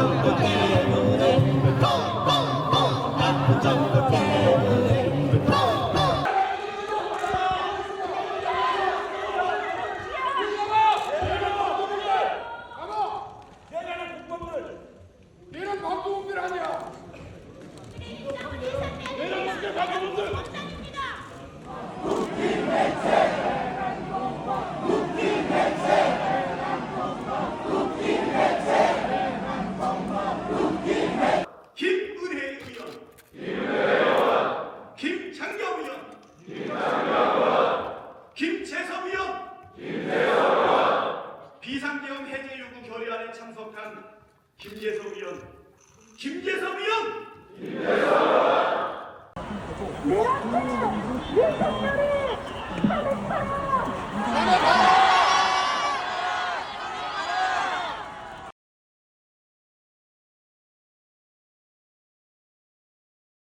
do que eu 오염 해제 요구 결의안에 참석한 김재석 의원. 김재석 의원! 김재석 의원!